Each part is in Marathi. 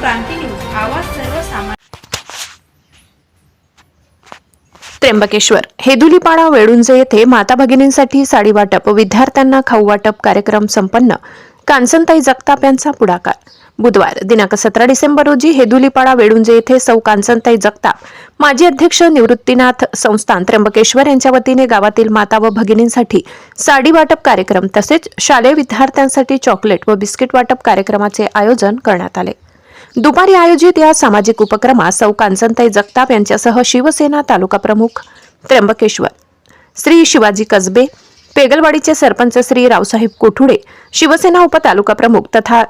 क्रांती न्यूज आवाज सर्वसामान्य. त्र्यंबकेश्वर हेदुलीपाडा वेळुंजे येथे माता भगिनींसाठी साडी वाटप व विद्यार्थ्यांना खाऊ वाटप कार्यक्रम संपन्न. कांचनताई जगताप यांचा पुढाकार. बुधवार दिनांक सतरा डिसेंबर रोजी हेदुलीपाडा वेळुंजे येथे सौ कांचनताई जगताप माजी अध्यक्ष निवृत्तीनाथ संस्थान त्र्यंबकेश्वर यांच्या वतीने गावातील माता व भगिनींसाठी साडी वाटप कार्यक्रम तसेच शालेय विद्यार्थ्यांसाठी चॉकलेट व बिस्किट वाटप कार्यक्रमाचे आयोजन करण्यात आले. दुपारी आयोजित या सामाजिक उपक्रमात सौ कांचनताई जगताप यांच्यासह शिवसेना तालुका प्रमुख त्र्यंबकेश्वर श्री शिवाजी कसबे पेगलवाडीचे सरपंच श्री रावसाहेब कोठुडे शिवसेना उपतालुका प्रमुख तथा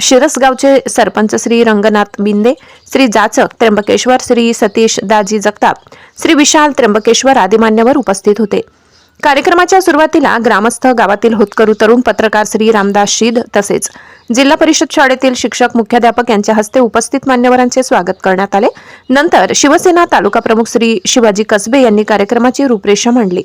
शिरसगावचे सरपंच श्री रंगनाथ बिंदे श्री जाचक त्र्यंबकेश्वर श्री सतीश दाजी जगताप श्री विशाल त्र्यंबकेश्वर आदी मान्यवर उपस्थित होते. कार्यक्रमाच्या सुरुवातीला ग्रामस्थ गावातील होतकरू तरुण पत्रकार श्री रामदास शीद तसेच जिल्हा परिषद शाळेतील शिक्षक मुख्याध्यापक यांच्या हस्ते उपस्थित मान्यवरांचे स्वागत करण्यात आले. नंतर शिवसेना तालुका प्रमुख श्री शिवाजी कसबे यांनी कार्यक्रमाची रूपरेषा मांडली.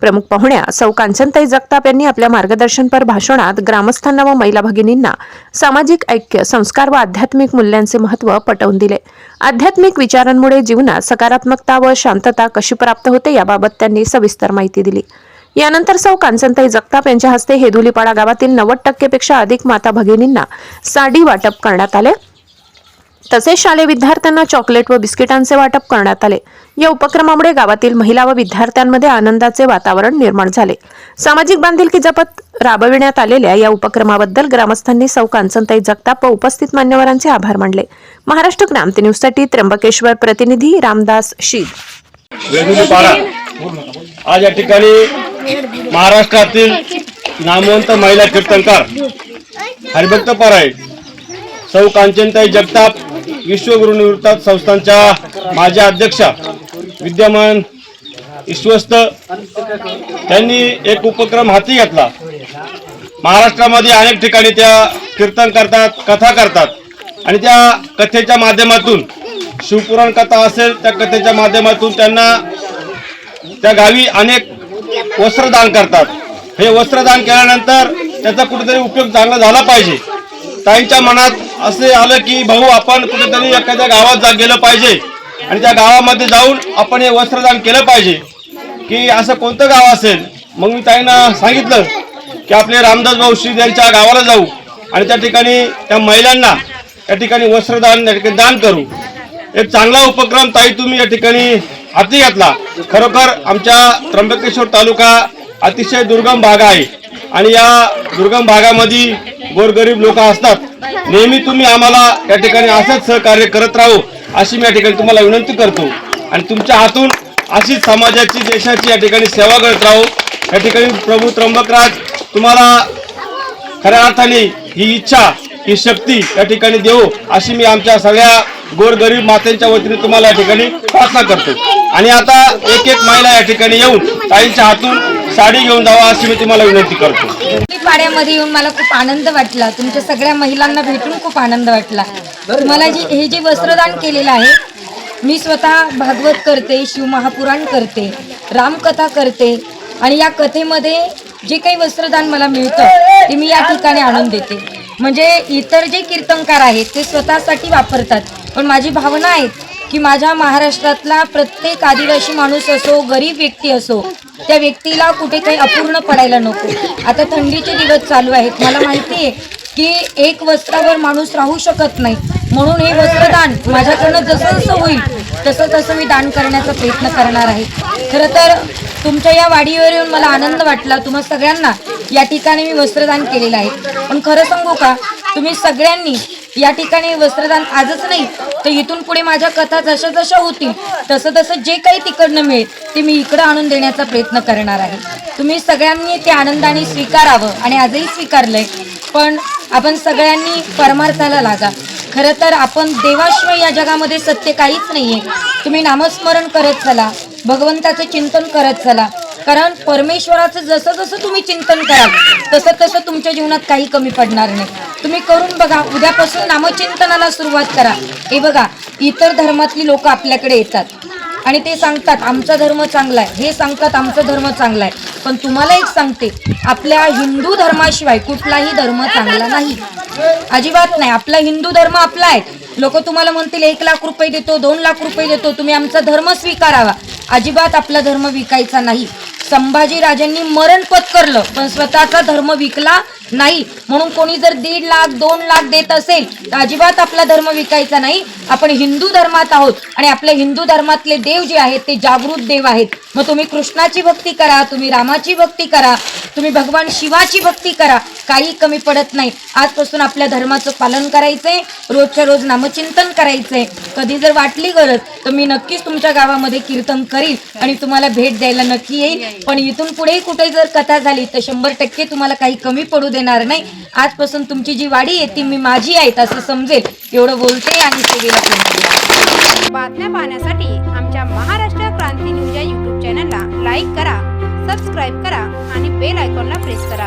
प्रमुख पाहुण्या सौ कांचनताई जगताप यांनी आपल्या मार्गदर्शनपर भाषणात ग्रामस्थांना व महिला भगिनींना सामाजिक ऐक्य संस्कार व आध्यात्मिक मूल्यांचे महत्त्व पटवून दिले. आध्यात्मिक विचारांमुळे जीवनात सकारात्मकता व शांतता कशी प्राप्त होते याबाबत त्यांनी सविस्तर माहिती दिली. यानंतर सौ कांचनताई जगताप यांच्या हस्ते हेदुलीपाडा गावातील नव्वद टक्केपेक्षा अधिक माता भगिनींना साडी वाटप करण्यात आले. तसेच शालेय विद्यार्थ्यांना चॉकलेट व बिस्किटांचे वाटप करण्यात आले. या उपक्रमामुळे गावातील महिला व विद्यार्थ्यांमध्ये आनंदाचे वातावरण निर्माण झाले. सामाजिक बांधिलकी जपत राबविण्यात आलेल्या या उपक्रमाबद्दल ग्रामस्थांनी सौ कांचनताई जगताप व उपस्थित मान्यवरांचे आभार मानले. महाराष्ट्र क्रांती न्यूजसाठी त्र्यंबकेश्वर प्रतिनिधी रामदास शीद. आज या ठिकाणी महाराष्ट्रातील नामवंत महिला कीर्तनकार हरिभक्त पराय सौ कांचनताई जगताप विश्वगुरु निवृत्त संस्थांच्या माजी अध्यक्षा विद्यमान विश्वस्त त्यांनी एक उपक्रम हाती घेतला. महाराष्ट्रामध्ये अनेक ठिकाणी त्या कीर्तन करतात कथा करतात. आणि त्या कथेच्या माध्यमातून शिवपुराण कथा असेल त्या कथेच्या माध्यमातून त्यांना त्या गावी अनेक वस्त्रदान करतात. हे वस्त्रदान केल्यानंतर त्याचा कुठेतरी उपयोग चांगला झाला पाहिजे. ताईंच्या मनात असे आलं की भाऊ आपण कुठेतरी एखाद्या गावात जा गेलं पाहिजे. आणि त्या गावामध्ये जाऊन आपण हे वस्त्रदान केलं पाहिजे. की असं कोणतं गाव असेल? मग मी ताईंना सांगितलं की आपले रामदास भाऊ श्री यांच्या गावाला जाऊ आणि त्या ठिकाणी त्या महिलांना त्या ठिकाणी वस्त्रदान त्या ठिकाणी दान करू. एक चांगला उपक्रम ताई तुम्ही या ठिकाणी हाती घातला. खरोखर आमच्या त्र्यंबकेश्वर तालुका अतिशय दुर्गम भाग आहे. आणि या दुर्गम भागामध्ये गोरगरीब लोक असतात. नेहमी तुम्ही आम्हाला या ठिकाणी असंच सहकार्य करत राहू अशी मी या ठिकाणी तुम्हाला विनंती करतो. आणि तुमच्या हातून अशीच समाजाची देशाची या ठिकाणी सेवा करत राहू. या ठिकाणी प्रभू त्र्यंबकराज तुम्हाला खऱ्या अर्थाने ही इच्छा ही शक्ती या ठिकाणी देऊ अशी मी आमच्या सगळ्या गोरगरीब मातेंच्या वतीने तुम्हाला या ठिकाणी प्रार्थना करतो. आणि आता एक एक महिला या ठिकाणी येऊन ताईंच्या हातून साडी घेऊन जावा अशी मी तुम्हाला विनंती करतो. पाड्यामध्ये येऊन मला खूप आनंद वाटला. तुमच्या सगळ्या महिलांना भेटून खूप आनंद वाटला. तुम्हाला जी हे जे वस्त्रदान केलेलं आहे मी स्वतः भागवत करते शिवमहापुराण करते रामकथा करते आणि या कथेमध्ये जे काही वस्त्रदान मला मिळतं ते मी या ठिकाणी आणून देते. म्हणजे इतर जे कीर्तनकार आहेत ते स्वतःसाठी वापरतात. पण माझी भावना आहेत की माझ्या महाराष्ट्रातला प्रत्येक आदिवासी माणूस असो गरीब व्यक्ती असो त्या व्यक्तीला कुठे काही अपूर्ण पडायला नको. आता थंडीचे दिवस चालू आहेत. मला माहिती आहे की एक वस्त्रावर माणूस राहू शकत नाही. म्हणून हे वस्त्रदान माझ्याकडनं जसं जसं होईल तसं तसं मी दान करण्याचा प्रयत्न करणार आहे. खरं तर तुमच्या या वाडीवर येऊन मला आनंद वाटला. तुम्हा सगळ्यांना या ठिकाणी मी वस्त्रदान केलेलं आहे. पण खरं सांगू का तुम्ही सगळ्यांनी या ठिकाणी वस्त्रदान आजच नाही तर इथून पुढे माझ्या कथा जशा जशा होतील तसं तसं जे काही तिकडनं मिळेल ते मी इकडं आणून देण्याचा प्रयत्न करणार आहे. तुम्ही सगळ्यांनी ते आनंदाने स्वीकारावं आणि आजही स्वीकारलंय पण आपण सगळ्यांनी परमार्थाला लागा. खरं तर आपण देवाशिवाय या जगामध्ये सत्य काहीच नाहीये. तुम्ही नामस्मरण करत चला भगवंताचं चिंतन करत चला कारण परमेश्वराचं जसं जसं तुम्ही चिंतन कराल तसं तसं तुमच्या जीवनात काही कमी पडणार नाही. तुम्ही करून बघा उद्यापासून नामचिंतनाला सुरुवात करा. हे बघा इतर धर्मातली लोक आपल्याकडे येतात. आणि ते सांगतात आमचा धर्म चांगला आहे. हे सांगतात आमचा धर्म चांगला आहे. पण तुम्हाला एक सांगते आपल्या हिंदू धर्माशिवाय कुठलाही धर्म चांगला नाही. अजिबात नाही. आपला हिंदू धर्म आपला आहे. लोक तुम्हाला म्हणतील एक लाख रुपये देतो दोन लाख रुपये देतो. तुम्ही आमचा धर्म स्वीकारावा. अजिबात आपला धर्म विकायचा नाही. संभाजी राजांनी मरण पत्करलं पण स्वतःचा धर्म विकला नाही. म्हणून कोणी जर दीड लाख दोन लाख देत असेल तर अजिबात आपला धर्म विकायचा नाही. आपण हिंदू धर्मात आहोत आणि आपल्या हिंदू धर्मातले देव जे आहेत ते जागृत देव आहेत. मग तुम्ही कृष्णाची भक्ती करा तुम्ही रामाची भक्ती करा तुम्ही भगवान शिवाची भक्ती करा. काही कमी पडत नाही. आजपासून आपल्या धर्माचं पालन करायचंय. रोजच्या रोज नामचिंतन करायचंय. कधी जर वाटली गरज तर मी नक्कीच तुमच्या गावामध्ये कीर्तन करील आणि तुम्हाला भेट द्यायला नक्की येईल पण इथून पुढेही कुठे जर कथा झाली तर शंभर टक्के तुम्हाला काही कमी पडू देणार नाही. आजपासून तुमची जी वाडी आहे ती मी माझी आहेत असं समजेल. एवढं बोलते आणि सेवेला बातम्या पाहण्यासाठी आमच्या महाराष्ट्र चॅनलला लाईक करा सबस्क्राईब करा आणि बेल आयकॉनला प्रेस करा.